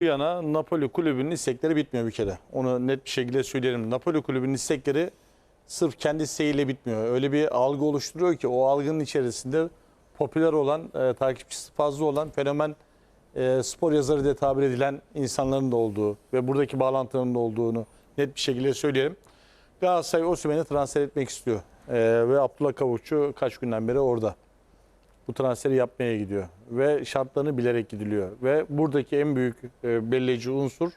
Yana Napoli kulübünün istekleri bitmiyor bir kere. Onu net bir şekilde söyleyelim. Napoli kulübünün istekleri sırf kendi isteğiyle bitmiyor. Öyle bir algı oluşturuyor ki o algının içerisinde popüler olan, e, takipçisi fazla olan fenomen e, spor yazarı diye tabir edilen insanların da olduğu ve buradaki bağlantıların da olduğunu net bir şekilde söyleyelim. Galatasaray Osimhen'i transfer etmek istiyor. E, ve Abdullah Kavukçu kaç günden beri orada bu transferi yapmaya gidiyor ve şartlarını bilerek gidiliyor ve buradaki en büyük e, belirleyici unsur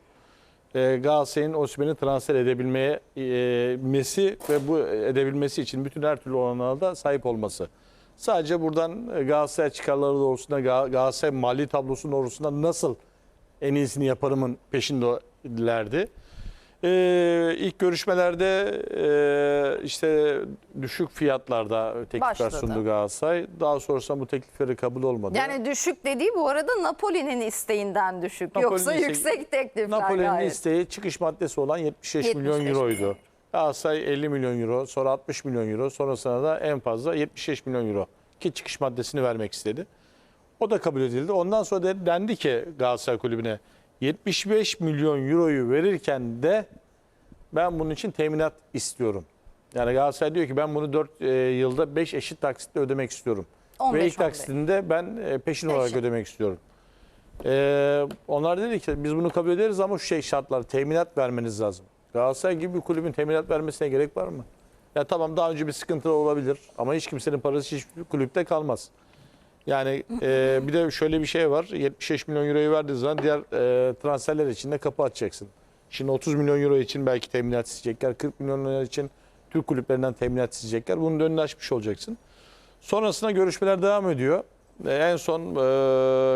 e, Galatasaray'ın Osimhen'i transfer edebilmeye e, mesi ve bu edebilmesi için bütün her türlü olanağa da sahip olması. Sadece buradan e, Galatasaray çıkarları doğrultusunda Gal- Galatasaray mali tablosu doğrultusunda nasıl en iyisini yaparımın peşindelerdi. Ee, ilk görüşmelerde e, işte düşük fiyatlarda teklifler Başladı. sundu Galatasaray. Daha sonrasında bu teklifleri kabul olmadı. Yani düşük dediği bu arada Napoli'nin isteğinden düşük. Napoli'nin Yoksa isteği- yüksek teklifler Napoli'nin gayet. isteği çıkış maddesi olan 75, 75 milyon euroydu. Galatasaray 50 milyon euro, sonra 60 milyon euro, sonrasında da en fazla 75 milyon euro ki çıkış maddesini vermek istedi. O da kabul edildi. Ondan sonra de- dendi ki Galatasaray Kulübü'ne 75 milyon euroyu verirken de ben bunun için teminat istiyorum. Yani Galatasaray diyor ki ben bunu 4 yılda 5 eşit taksitle ödemek istiyorum. 15, Ve ilk 15. taksitinde ben e, peşin olarak Peşin. ödemek istiyorum. Ee, onlar dedi ki biz bunu kabul ederiz ama şu şey şartlar teminat vermeniz lazım. Galatasaray gibi bir kulübün teminat vermesine gerek var mı? Ya tamam daha önce bir sıkıntı olabilir ama hiç kimsenin parası hiçbir kulüpte kalmaz. Yani e, bir de şöyle bir şey var. 75 milyon euroyu verdiği zaman diğer e, transferler için de kapı açacaksın. Şimdi 30 milyon euro için belki teminat isteyecekler. 40 milyon euro için Türk kulüplerinden teminat isteyecekler. Bunun önünü açmış olacaksın. Sonrasında görüşmeler devam ediyor. E, En son e,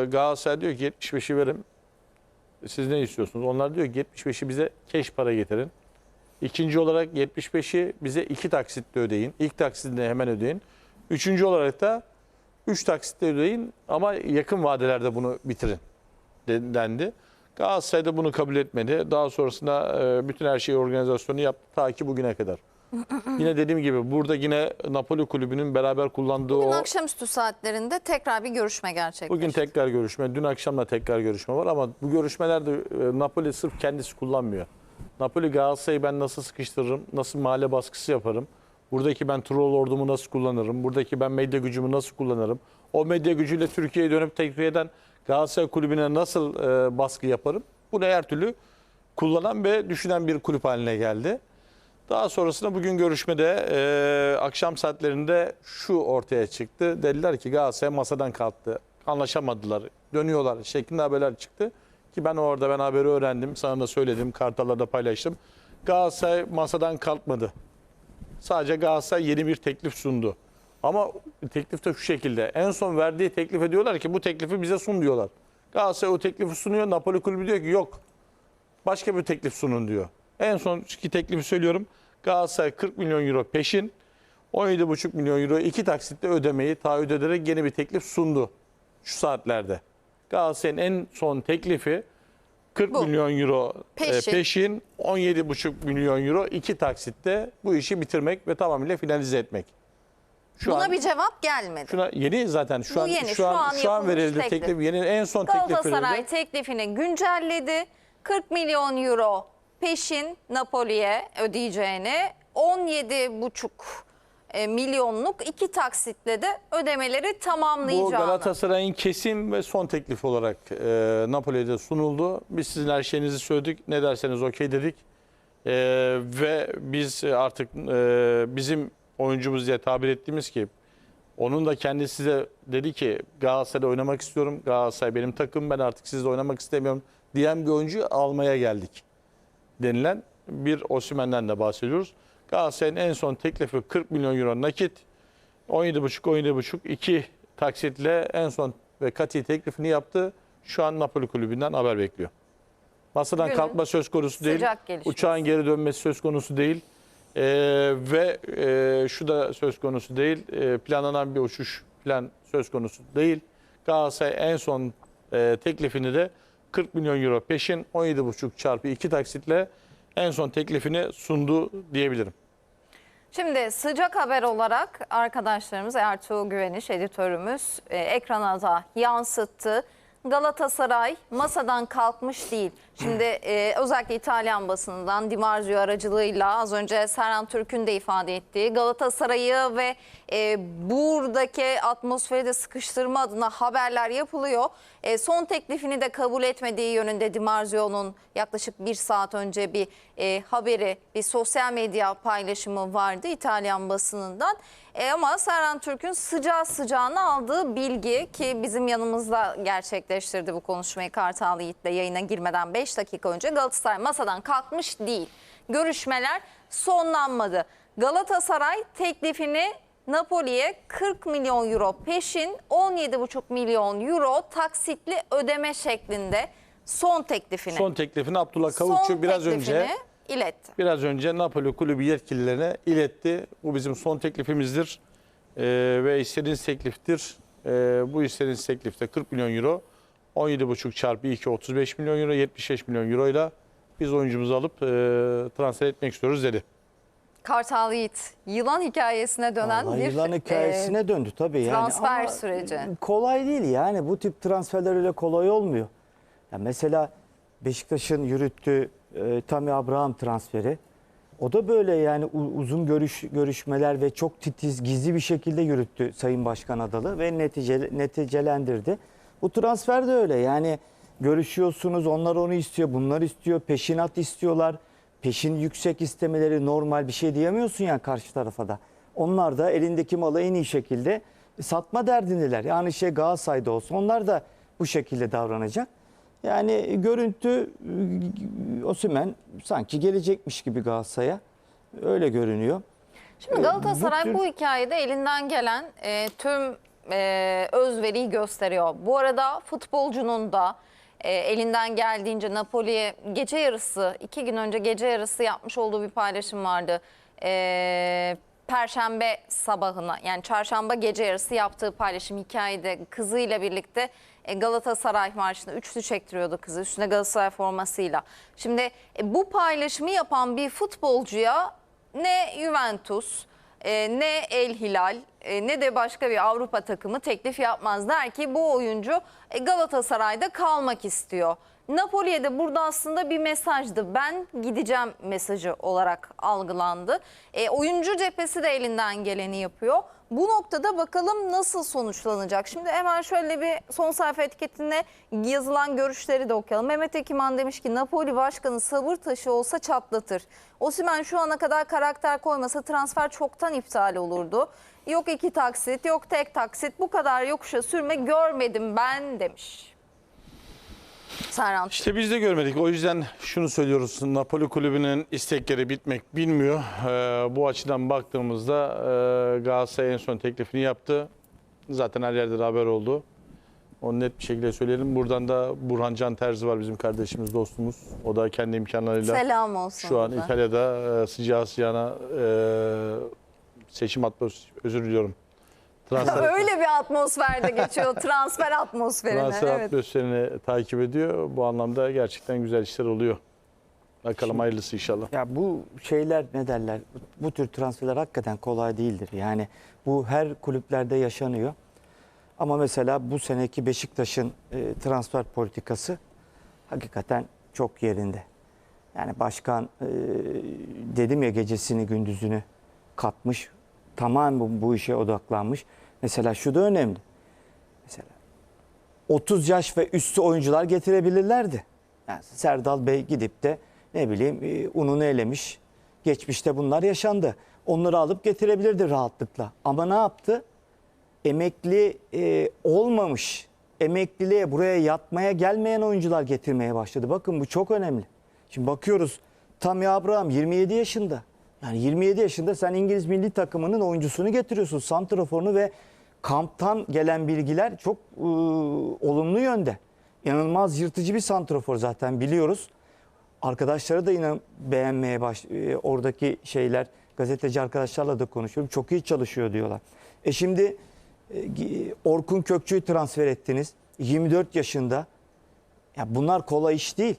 Galatasaray diyor ki 75'i verin. Siz ne istiyorsunuz? Onlar diyor ki 75'i bize keş para getirin. İkinci olarak 75'i bize iki taksitle ödeyin. İlk taksitinde hemen ödeyin. Üçüncü olarak da üç taksitle ödeyin ama yakın vadelerde bunu bitirin de- dendi. Galatasaray da bunu kabul etmedi. Daha sonrasında e, bütün her şeyi organizasyonu yaptı ta ki bugüne kadar. yine dediğim gibi burada yine Napoli kulübünün beraber kullandığı Bugün o akşamüstü saatlerinde tekrar bir görüşme gerçekleşti. Bugün tekrar görüşme, dün akşam da tekrar görüşme var ama bu görüşmelerde e, Napoli sırf kendisi kullanmıyor. Napoli Galatasaray'ı ben nasıl sıkıştırırım, nasıl mahalle baskısı yaparım, buradaki ben troll ordumu nasıl kullanırım, buradaki ben medya gücümü nasıl kullanırım, o medya gücüyle Türkiye'ye dönüp Türkiye'den Galatasaray kulübüne nasıl e, baskı yaparım, bunu her türlü kullanan ve düşünen bir kulüp haline geldi. Daha sonrasında bugün görüşmede e, akşam saatlerinde şu ortaya çıktı. Dediler ki Galatasaray masadan kalktı. Anlaşamadılar. Dönüyorlar şeklinde haberler çıktı. Ki ben orada ben haberi öğrendim. Sana da söyledim. Kartallarda paylaştım. Galatasaray masadan kalkmadı. Sadece Galatasaray yeni bir teklif sundu. Ama teklif de şu şekilde. En son verdiği teklif ediyorlar ki bu teklifi bize sun diyorlar. Galatasaray o teklifi sunuyor. Napoli kulübü diyor ki yok başka bir teklif sunun diyor. En son ki teklifi söylüyorum. Galatasaray 40 milyon euro peşin, 17,5 milyon euro iki taksitle ödemeyi taahhüt ederek yeni bir teklif sundu şu saatlerde. Galatasaray'ın en son teklifi 40 Bu. milyon euro e, Peşin. peşin, 17,5 milyon euro iki taksitte bu işi bitirmek ve tamamıyla finalize etmek. Şu Buna an bir cevap gelmedi. şuna yeni zaten şu Bu an yeni, şu, şu an, an şu an yapılmış verildi teklif. teklif. Yeni en son teklif Galatasaray verildi. teklifini güncelledi. 40 milyon euro peşin Napoli'ye ödeyeceğini 17,5 e, milyonluk iki taksitle de ödemeleri Bu tamamlayacağını. Galatasaray'ın kesin ve son teklifi olarak e, Napoli'de sunuldu. Biz sizin her şeyinizi söyledik. Ne derseniz okey dedik. E, ve biz artık e, bizim oyuncumuz diye tabir ettiğimiz ki onun da kendisi size dedi ki Galatasaray'da oynamak istiyorum. Galatasaray benim takım ben artık sizle oynamak istemiyorum diyen bir oyuncu almaya geldik denilen bir Osimhen'den de bahsediyoruz. Galatasaray'ın en son teklifi 40 milyon euro nakit. 17,5 17,5 iki taksitle en son ve kati teklifini yaptı. Şu an Napoli kulübünden haber bekliyor. Masadan Günün kalkma söz konusu değil. gelişmesi. Uçağın geri dönmesi söz konusu değil. Ee, ve e, şu da söz konusu değil. Ee, planlanan bir uçuş plan söz konusu değil. Galatasaray en son e, teklifini de 40 milyon euro peşin 17,5 çarpı 2 taksitle en son teklifini sundu diyebilirim. Şimdi sıcak haber olarak arkadaşlarımız Ertuğrul Güveniş editörümüz e, ekrana da yansıttı. Galatasaray masadan kalkmış değil. Şimdi e, özellikle İtalyan basınından Di Marzio aracılığıyla az önce Serhan Türk'ün de ifade ettiği Galatasaray'ı ve e, buradaki atmosferi de sıkıştırma adına haberler yapılıyor. E, son teklifini de kabul etmediği yönünde Di Marzio'nun yaklaşık bir saat önce bir e, haberi, bir sosyal medya paylaşımı vardı İtalyan basınından. E, ama Serhan Türk'ün sıcağı sıcağına aldığı bilgi ki bizim yanımızda gerçekleştirdi bu konuşmayı Kartal Yiğit'le yayına girmeden 5 dakika önce Galatasaray masadan kalkmış değil. Görüşmeler sonlanmadı. Galatasaray teklifini Napoli'ye 40 milyon euro peşin 17,5 milyon euro taksitli ödeme şeklinde son teklifini. Son teklifini Abdullah son Kavukçu biraz önce teklifini iletti. biraz önce Napoli kulübü yetkililerine iletti. Bu bizim son teklifimizdir Ee, ve istediğiniz tekliftir. Ee, bu istediğiniz teklifte 40 milyon euro, 17,5 çarpı 2 35 milyon euro, 75 milyon euro ile biz oyuncumuzu alıp e, transfer etmek istiyoruz dedi. Kartal Yiğit yılan hikayesine dönen Vallahi bir yılan hikayesine e, döndü tabii yani. transfer Ama süreci. Kolay değil yani bu tip transferler öyle kolay olmuyor. Ya mesela Beşiktaş'ın yürüttüğü e, Tammy Abraham transferi o da böyle yani uzun görüş görüşmeler ve çok titiz gizli bir şekilde yürüttü Sayın Başkan Adalı ve netice, neticelendirdi. Bu transfer de öyle yani görüşüyorsunuz onlar onu istiyor bunlar istiyor peşinat istiyorlar. Peşin yüksek istemeleri normal bir şey diyemiyorsun ya karşı tarafa da. Onlar da elindeki malı en iyi şekilde satma derdindeler. Yani şey Galatasaray'da olsun onlar da bu şekilde davranacak. Yani görüntü Osimhen sanki gelecekmiş gibi Galatasaray'a öyle görünüyor. Şimdi E, Galatasaray bu bu, tür- hikayede elinden gelen e, tüm e, özveriyi gösteriyor. Bu arada futbolcunun da e, elinden geldiğince Napoli'ye gece yarısı, iki gün önce gece yarısı yapmış olduğu bir paylaşım vardı. E, Perşembe sabahına yani çarşamba gece yarısı yaptığı paylaşım hikayede kızıyla birlikte e, Galatasaray marşında üçlü çektiriyordu kızı üstünde Galatasaray formasıyla. Şimdi e, bu paylaşımı yapan bir futbolcuya ne Juventus e, ne El Hilal e, ne de başka bir Avrupa takımı teklif yapmaz. Der ki bu oyuncu e, Galatasaray'da kalmak istiyor. Napoli'ye de burada aslında bir mesajdı. Ben gideceğim mesajı olarak algılandı. E, oyuncu cephesi de elinden geleni yapıyor. Bu noktada bakalım nasıl sonuçlanacak. Şimdi hemen şöyle bir son sayfa etiketine yazılan görüşleri de okuyalım. Mehmet Ekiman demiş ki Napoli başkanı sabır taşı olsa çatlatır. Osimhen şu ana kadar karakter koymasa transfer çoktan iptal olurdu. Yok iki taksit, yok tek taksit. Bu kadar yokuşa sürme görmedim ben demiş. Serhan. İşte biz de görmedik. O yüzden şunu söylüyoruz. Napoli kulübünün istekleri bitmek bilmiyor. Ee, bu açıdan baktığımızda e, Galatasaray en son teklifini yaptı. Zaten her yerde de haber oldu. Onu net bir şekilde söyleyelim. Buradan da Burhan Can Terzi var bizim kardeşimiz, dostumuz. O da kendi imkanlarıyla Selam olsun. şu an burada. İtalya'da e, sıcağı sıcağına e, seçim atmosferi, özür diliyorum. Transfer, Öyle bir atmosferde geçiyor transfer atmosferine. transfer evet. atmosferini takip ediyor. Bu anlamda gerçekten güzel işler oluyor. Bakalım hayırlısı inşallah. Ya bu şeyler ne derler? Bu tür transferler hakikaten kolay değildir. Yani bu her kulüplerde yaşanıyor. Ama mesela bu seneki Beşiktaş'ın e, transfer politikası hakikaten çok yerinde. Yani başkan e, dedim ya gecesini gündüzünü katmış. Tamamen bu, bu işe odaklanmış. Mesela şu da önemli. Mesela 30 yaş ve üstü oyuncular getirebilirlerdi. Yani Serdal Bey gidip de ne bileyim e, ununu elemiş. Geçmişte bunlar yaşandı. Onları alıp getirebilirdi rahatlıkla. Ama ne yaptı? Emekli e, olmamış, emekliliğe buraya yatmaya gelmeyen oyuncular getirmeye başladı. Bakın bu çok önemli. Şimdi bakıyoruz Tammy Abraham 27 yaşında. Yani 27 yaşında sen İngiliz milli takımının oyuncusunu getiriyorsun. Santraforunu ve kamptan gelen bilgiler çok e, olumlu yönde. İnanılmaz yırtıcı bir santrafor zaten biliyoruz. Arkadaşları da inan beğenmeye baş e, oradaki şeyler gazeteci arkadaşlarla da konuşuyorum. Çok iyi çalışıyor diyorlar. E şimdi e, Orkun Kökçü'yü transfer ettiniz. 24 yaşında. Ya bunlar kolay iş değil.